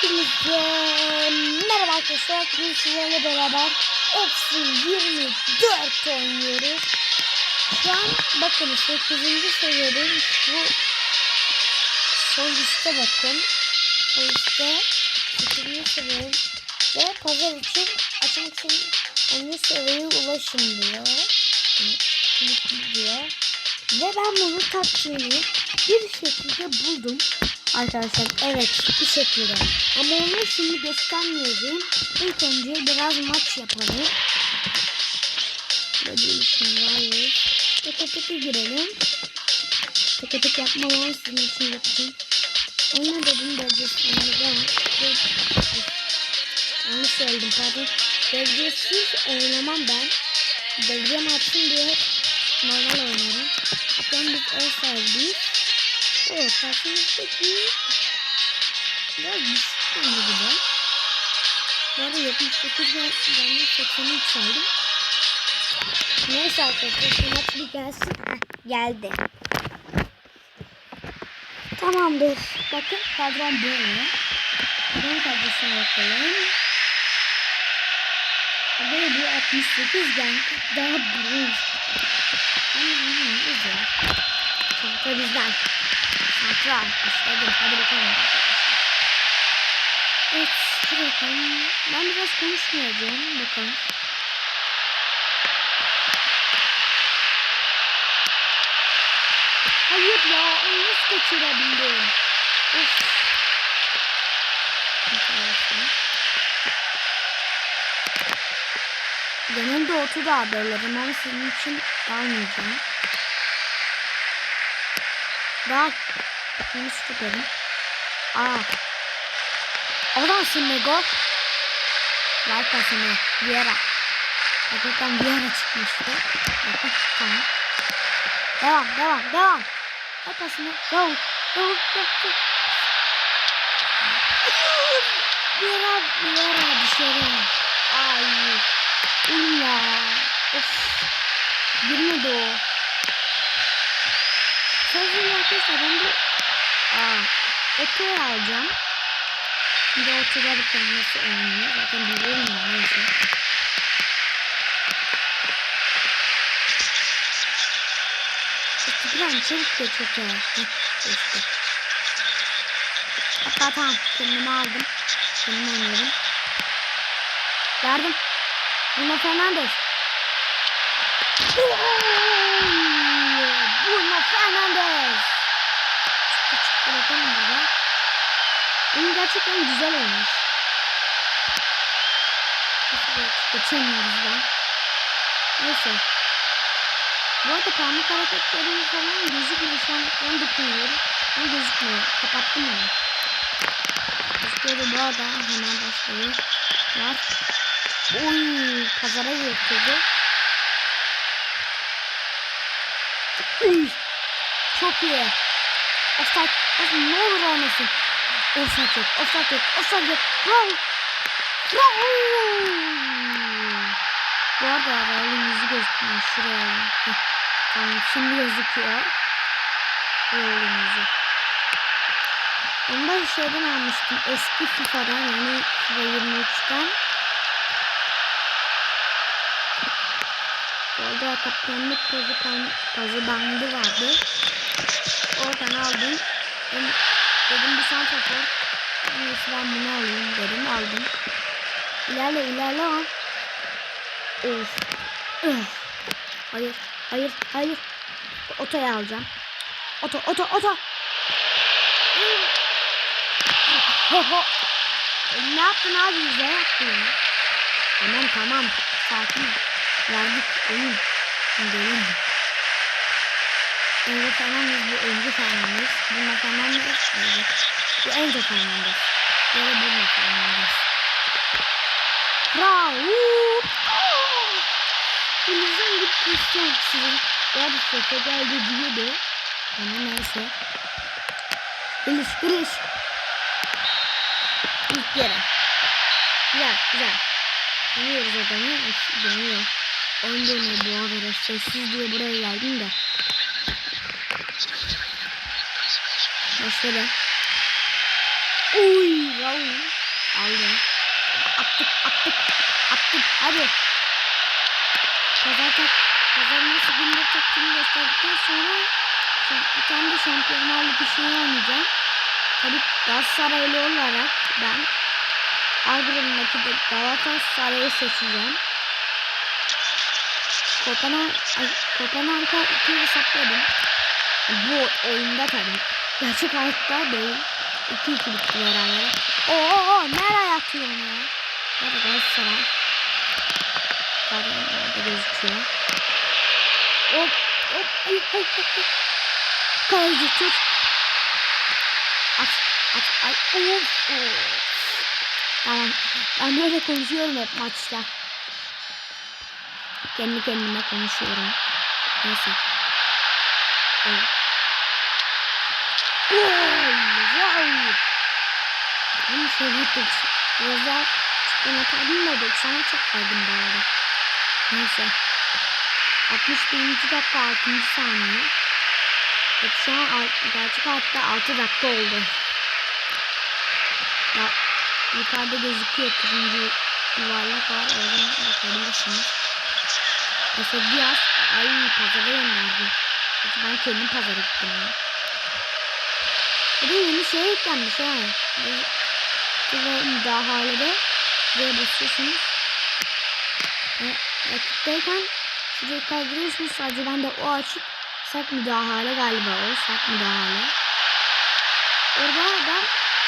Hepinize merhaba arkadaşlar. Bugün sizlerle beraber FC 24 oynuyoruz. Şu an bakın 8. seviyedeyim. Bu sol üstte bakın. Sol üstte 8. seviyeyim. Ve pazar için açmak için 10. seviyeye ulaşın diyor. diyor. Ve ben bunu taktiğini bir şekilde buldum. Arkadaşlar evet bir şekilde. Ama onu şimdi göstermeyeceğim. İlk önce biraz maç yapalım. Böyle şimdi hayır. Tek tek girelim. Tek tek yapmamam sizin için yapacağım. Oyna dedim derecesi ama Yanlış söyledim pardon. Derecesiz oynamam ben. Devre maçım diye normal oynarım. Ben biz ev sahibiyiz. Evet, karşımızdaki biraz düşük bende gibi. Bu arada 79 ben, ben de 83 aldım. Neyse arkadaşlar şu maç bir gelsin. Heh, geldi. Tamamdır. Bakın kadron böyle. Kadron kadrosuna bakalım. Böyle bir 68 gen daha bronz. Ama güzel. Çanta bizden. Santral. İstedim. Hadi bakalım. Evet. Hadi bakalım. Ben biraz konuşmayacağım. Bakalım. Hayır ya. Onu nasıl kaçırabildim? Of. Genelde otu da haberlerim ama senin için almayacağım. Daha bunu tutarım. Aa. Oransın Nego. Ver pasını. Viera. Hakikaten Viera çıkmıştı. Bakın tamam. Devam devam devam. Ver pasını. Go. Go. Go. Viera. Viera dışarı. Ay. İlla. Of. Girmedi o. Arkadaşlar ben de Aa, otoyu alacağım. Bir de otoda bir nasıl oynuyor. Zaten biliyorum da neyse. Plan çabuk geç otoya. Hatta tamam kendimi aldım. Kendimi oynuyorum. Verdim. Bruno Fernandes. Bruno Fernandes. Bakalım burada. Oyun gerçekten güzel olmuş. Geçemiyoruz da. Neyse. Bu arada parmak hareketlerim falan gözükmüyor. Şu an ekranı dokunuyorum. Ama gözükmüyor. Kapattım onu. Gözüküyordu bu arada. Hemen başlayayım. Var. Oy, pazara getirdi. Çok iyi. Offside, offside ne olur olmasın. Offside yok, offside yok, offside yok. Bravo. Bravo. Bu arada Raul'un yüzü gözükmüyor şuraya. Heh, tamam şimdi gözüküyor. Raul'un yüzü. Onu da şeyden almıştım. Eski FIFA'dan yani FIFA 23'ten. Orada kaptanlık tozu, tozu bandı vardı. Oradan aldım. Ben dedim bir santrafor. Neyse ben bunu alayım dedim aldım. İlerle ilerle ama. Of. Hayır. Hayır. Hayır. Otoya alacağım. Oto. Oto. Oto. Ho ho. Ne yaptın abi bize yaptın ya. Tamam tamam. Sakin. Verdik. Değil mi? Önce Fernandes bu önce Fernandes. Bununla Fernandes. Bu önce. Ya da bununla Fernandes. Bravo. Elimizden gitmiştim sizin. Ya bir sefer geldi diyordu. Ama neyse. Gülüş gülüş. İlk yere. Güzel güzel. Dönüyoruz adamı. Dönüyor. Oyun dönüyor bu arada. Sessiz diye buraya geldim de. Başladı. Uy Brown aldı. Attık attık attık hadi. Pazar nasıl günde taktiğini gösterdikten sonra bir tane de şampiyonlar ligi şeyi oynayacağım. Tabii Galatasaraylı olarak ben A grubundaki de Galatasaray'ı seçeceğim. Kopenhag, Kopenhag'a iki hesapladım. Bu oyunda tabii. Gerçek hayatta değil. 2 2 bitti beraber. Oo nereye atıyorsun ya? Hadi Galatasaray. Zaten orada gözüküyor. Hop hop ay ay ay. ay. Kaleci tut. Aç aç ay. Of of. Tamam. Ben böyle konuşuyorum hep maçta. Kendi kendime konuşuyorum. Neyse. Evet. Wow! Bunu şöyle 90. Biraz daha çıkma atardım da 90'a çok kaydım bu arada. Neyse. 61. dakika 6. saniye. Evet, şu an gerçek hayatta 6 dakika oldu. Ya, yukarıda gözüküyor turuncu yuvarlak var. Oradan bakabilirsiniz. Mesela Diaz ay pazara gönderdi. Ben kendim pazara gittim ya. Bir de yeni şey eklenmiş ha. Ve müdahalede buraya basıyorsunuz. Ve rakipteyken şurayı kaydırıyorsunuz. Sadece bende o açık. Sert müdahale galiba o. Sert müdahale. Orada adam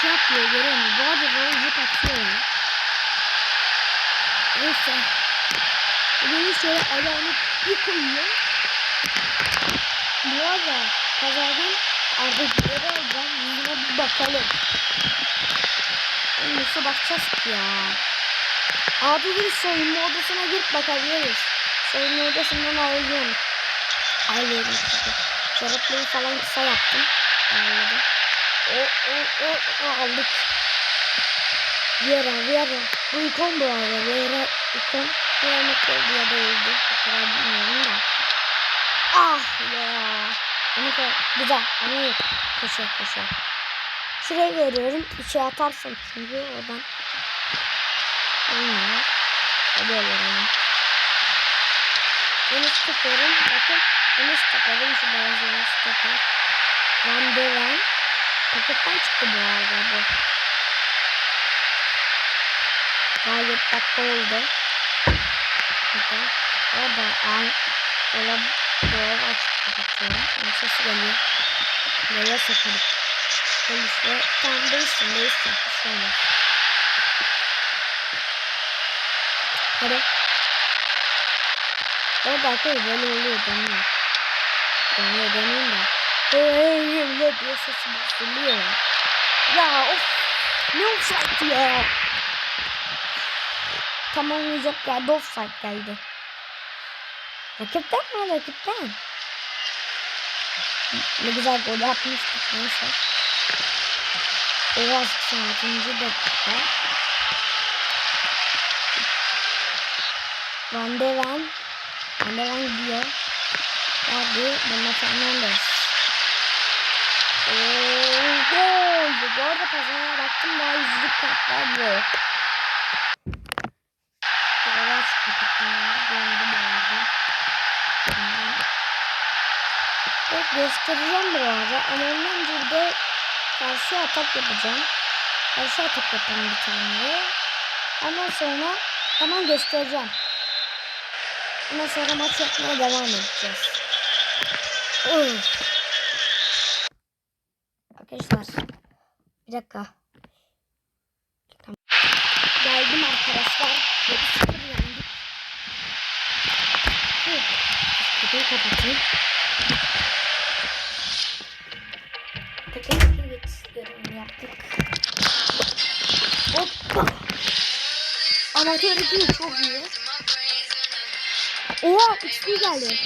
şey yapıyor görüyor musun? Bu arada rol hep atıyor. Neyse. Beni şöyle ayağını bir koyuyor. Bu arada pazardan Arda Güler'i alacağım. Yüzüne bir bakalım. Nasıl bakacağız ki ya? Arda Güler soyunma odasına girip bakabiliriz. Soyunma odasından ayrılıyorum. Ayrılıyorum işte. Çorapları falan kısa yaptım. Ayarladım. O, o, o, o aldık. Viera, Viera. Bu ikon bu arada. Viera ikon. Kıyamet oldu ya da öldü. O kadar bilmiyorum da. Ah ya. Onu koy. Güzel ama yok. Köşe köşe. Şuraya veriyorum. İçe atarsın çünkü oradan. Olmuyor. Alıyorlar onu. Deniz stoperim. Bakın. Deniz stoperim. Şu beyaz deniz stoper. Van de Ven. Paketten çıktı bu arada bu. Daha 7 dakika oldu. Burada. Orada ay dolap dolap açık kapatıyorum. Onun sesi geliyor. Buraya sokalım. Gel işte. Tamam değişsin değişsin. Bir şey olmaz. Hadi. Orada arkadaşlar böyle oluyor dönüyor. Dönüyor dönüyor da. Hey diye sesi bastırılıyor ya. Ya of. Ne offside ya. Tamamlayacak yerde offside geldi. Rakipten mi rakipten? Ne güzel gol atmıştık neyse. O 86. dakika. Van de Ven. Van de Ven gidiyor. Hadi Bruno Fernandes. Ooo. Bu arada pazara baktım daha yüzlük kartlar yok. Doğru açık kapatmaya döndü bu arada. Bundan. Evet göstereceğim bu arada ama ondan önce de karşı atak yapacağım. Karşı atak yapalım bir tane. Ondan sonra hemen göstereceğim. Ondan sonra maç yapmaya devam edeceğiz. Uf. Arkadaşlar bir dakika. Oha XP geldi.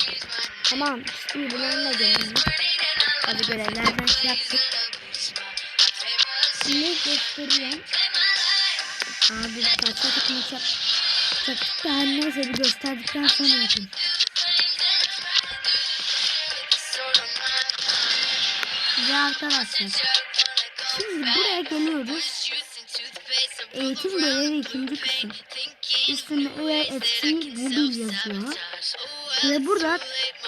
Tamam XP bunlarla gelelim. Hadi görevlerden şey yaptık. Şimdi göstereyim. Abi kaç vakit maç yapacaktık da her neyse bir gösterdikten sonra yapayım. Ve arkadaşlar Şimdi buraya geliyoruz. Eğitim görevi ikinci kısım. Üstünde eğer etkinlik mobil yazıyor. Ve burada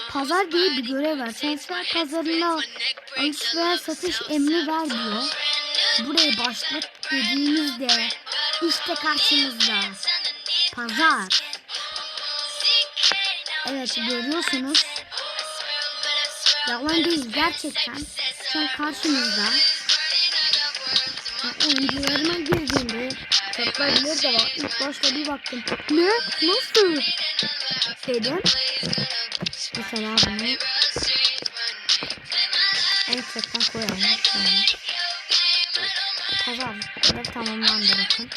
pazar diye bir görev var. Sensör pazarına alış veya satış emri ver diyor. Buraya başlat dediğimizde işte karşımızda pazar. Evet görüyorsunuz. Yalan değil gerçekten. Şu an karşımızda. Oyuncularıma çatlayabilir de var. İlk başta bir baktım. Ne? Nasıl? Dedim. Mesela bunu en çoktan koyalım. Şöyle. Pazar. Görev tamamlandı bakın.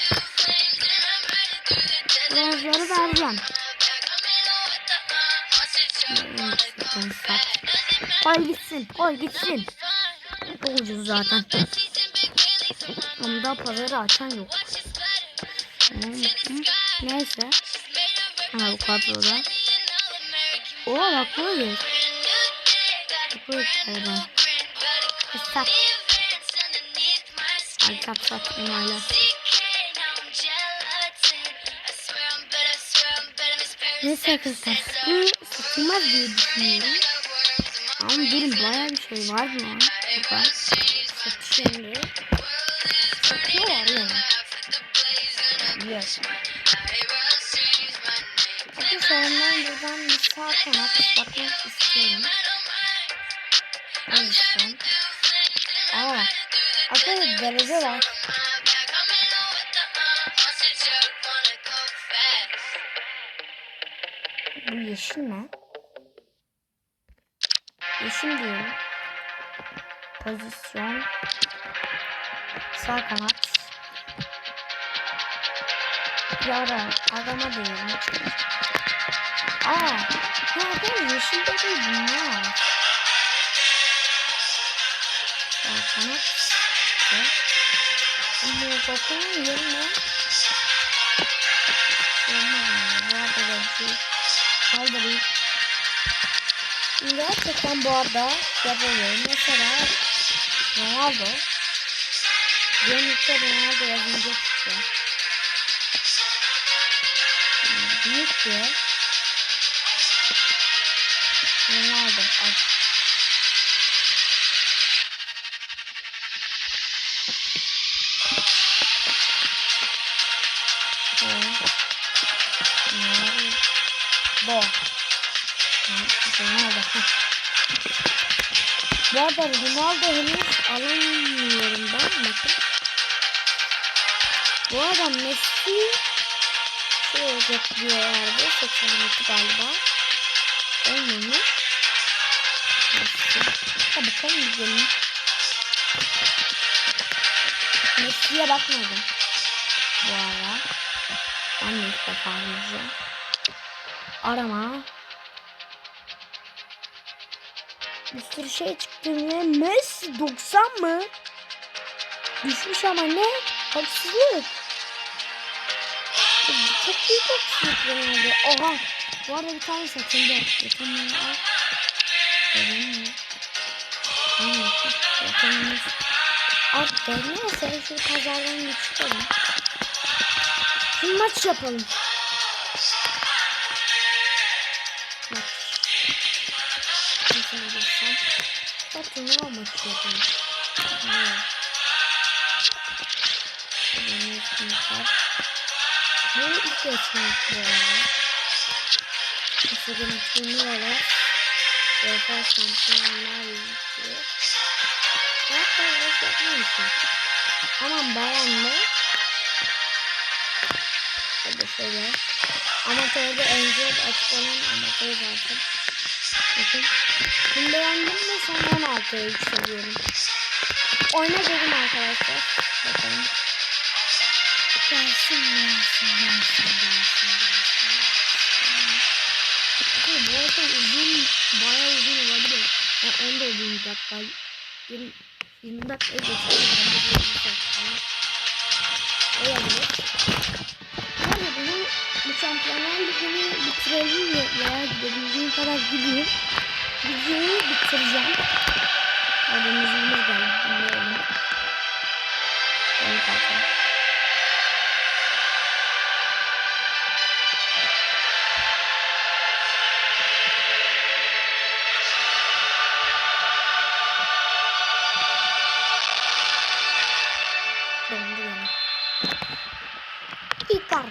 Bronzları vereceğim. Koy gitsin. Koy gitsin. Çok ucuz zaten. Ama daha pazarı açan yok. Neyse. Ha bu kadroda. Oo bak böyle. Böyle galiba. Sat. Ay sat sat hala. Neyse arkadaşlar. Bu satılmaz diye düşünüyorum. Ama durun bayağı bir şey var mı? Burada. Satış. Ben buradan bir sağ kanat bakmak istiyorum. O yüzden. Aa. Arkadaşlar derece var. Bu yeşil mi? Yeşil diyorum. Pozisyon. Sağ kanat. Yara. Adama diyorum. Aa. Ya ben yeşil değil bunlar. Sağ kanat. Ve. Şimdi bakın yerine. Olmaz. Bu arada da şey kaldırayım. Gerçekten bu arada yapıyorum. Mesela Ronaldo. Yenlikte Ronaldo yazınca çıkıyor. Büyük diye. Ronaldo. Ay. Ronaldo. Ronaldo. Bu arada Ronaldo henüz alamıyorum ben. Bakın. Bu arada Messi şey olacak diyorlardı. 86 galiba. Olmamış. Ha bakalım gidelim. Messi'ye bakmadım. Bu ara. Ben de ilk defa gireceğim. Arama. Bir sürü şey çıktı ne? Messi 90 mı? Düşmüş ama ne? Haksızlık. Çok büyük benim Oha. Bu arada bir tane satıldı. Yakınları al. Görün mü? Aynen. Yakınımız. Attı. Neyse şu pazardan bir çıkalım. Şimdi maç yapalım. Maç. Nasıl desem? Bakın ne maç yapalım. Ne? Benim etkinlikler. Bu ilk etkinlik bu arada. Mesela turnuvalar. UEFA Şampiyonlar Ligi. Hatta boş yapmamışım. Aman bayanlı. Hadi şöyle. Amatörde önce açıklanan amatör zaten. Bakın. Bunu beğendim de sonra 16'ya yükseliyorum. Oyna dedim arkadaşlar. Bakalım. Gelsin gelsin gelsin gelsin gelsin. Bu arada uzun bayağı uzun olabilir. Yani 10 da 20 dakika. 20, 20 dakika geçebilir. Olabilir. Yani bunu bu şampiyonlar ligini bitirelim ya, ya gidebildiğim kadar gideyim. Videoyu bitireceğim. Hadi müziğimiz geldi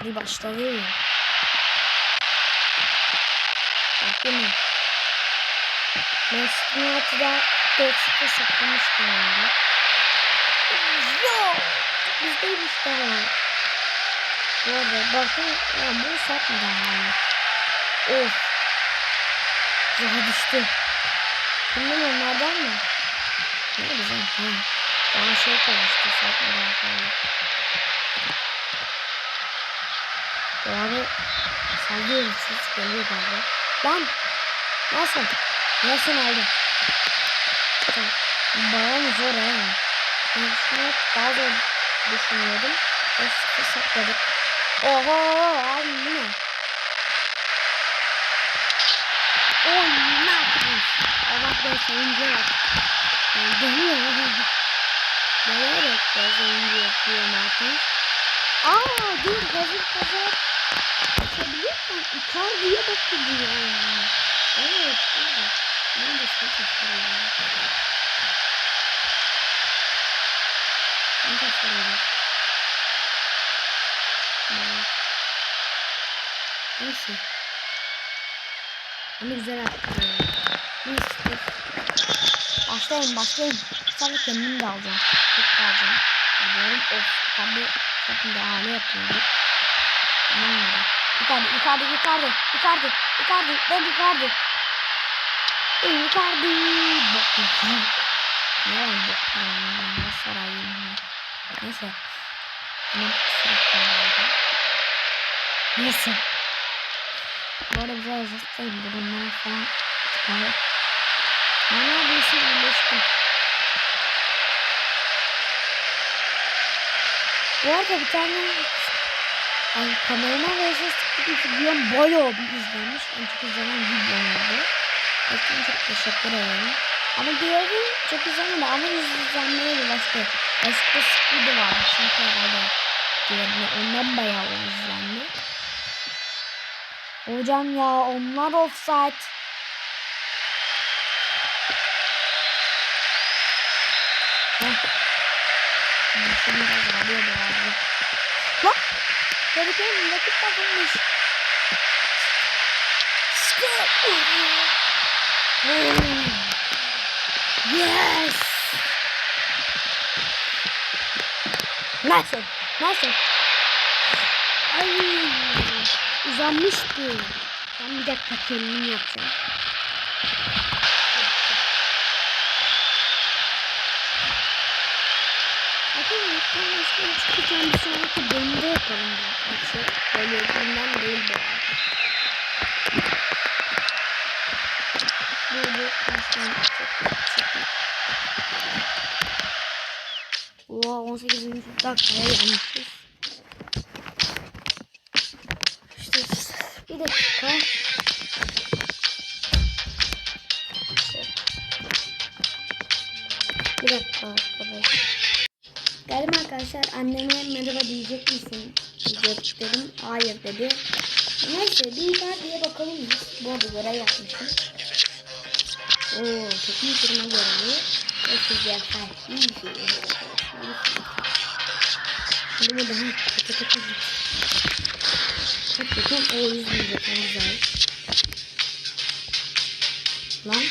Icardi başladı. Bak yine. Manchester United'a 4-0 saklamıştım onda. Yok. Bizdeymiş daha. Bu arada bakın ya bu satmadı hala. Of. Daha düştü. Şimdi onlardan mı? Ne güzel. Ha. Daha şey kalmıştı satmadı hala. Arada sallıyoruz siz. Geliyor galiba. Lan. Nasıl? Nasıl aldı? Bayağı zor ha. Ben şunu daha zor düşünüyordum. Sıkı sakladık. Oho abi bu ne? Oy ne yaptın? Allah ben sayınca bak. Dönüyor. Dönerek de sayınca yapıyor Mertens. Aa dur hazır hazır. Açabiliyorsan Icardi'ye bak gidiyor. Evet. Evet. Ben de istiyorum. Ben de istiyorum. Neyse. Ama güzel attı. Neyse. Başlayın başlayın. Sadece kendim de alacağım. Tek de alacağım. Biliyorum. Of. Tabi. Bakın da hale yapıyorum. Tamam mı? Icardi, Icardi, Icardi, Icardi, Icardi, ben Icardi. Icardi. Bak ya. Ne var bu? Ne sarayım. Neyse. Hemen sürekli Neyse. Bu arada biraz hızlıyım. Durumlar falan çıkarıyor. Ben neredeyse iyileştim. Bu arada bir tane Ay kamerama versus videom bayağı bir izlenmiş. En çok izlenen videom oldu. Gerçekten çok teşekkür ederim. Ama diğeri çok izlenmedi ama izlenmeye ulaştı. Başka Squid'i var. Çünkü herhalde diğerine ondan bayağı o izlendi. Hocam ya onlar offside. Heh. Şimdi biraz arıyor bu arada. Lan! Tehlikeli rakip takılmış. Yes! Nasıl? Nasıl? Ay! Uzanmıştı. Ben bir dakika kendim yapacağım. Başka çıkacağım bir sonraki bölümde yapalım maçı. Böyle yapımdan değil bu. Böyle baştan Oha 18. dakikaya gelmişiz. Diyecek misin? Dedim. Hayır dedi. Neyse bir diye bakalım biz. Bu arada görev yapmışım. Oo teknik kırma görevi. Ve size ha iyi şey. Şimdi bu daha kötü kötü. Çok kötü. O yüzden güzel. Lan.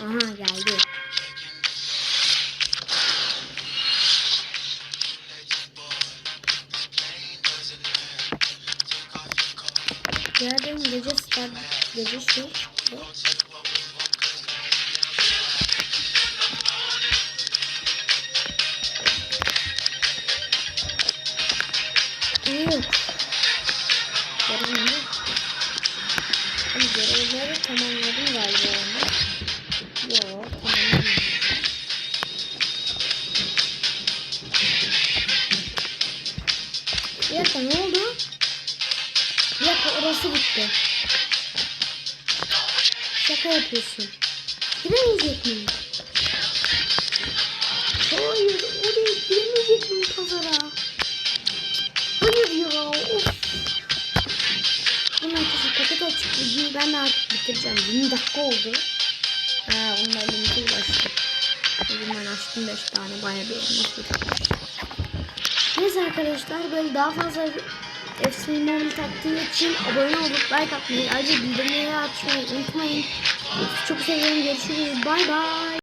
Aha geldi. Yarın gece start gece şu. Dakika ne oldu? Bir dakika orası bitti. Şaka yapıyorsun. Giremeyecek miyim? Hayır oraya giremeyecek miyim pazara? Hayır ya of. Bunun arkası paket açık videoyu ben de artık bitireceğim. 20 dakika oldu. Ha onunla limite ulaştım. Bugün ben açtım 5 tane bayağı bir bitirdim. Neyse arkadaşlar böyle daha fazla FC Mobile taktiği için abone olup like atmayı ayrıca bildirimleri açmayı unutmayın. Çok seviyorum. Görüşürüz. Bay bay.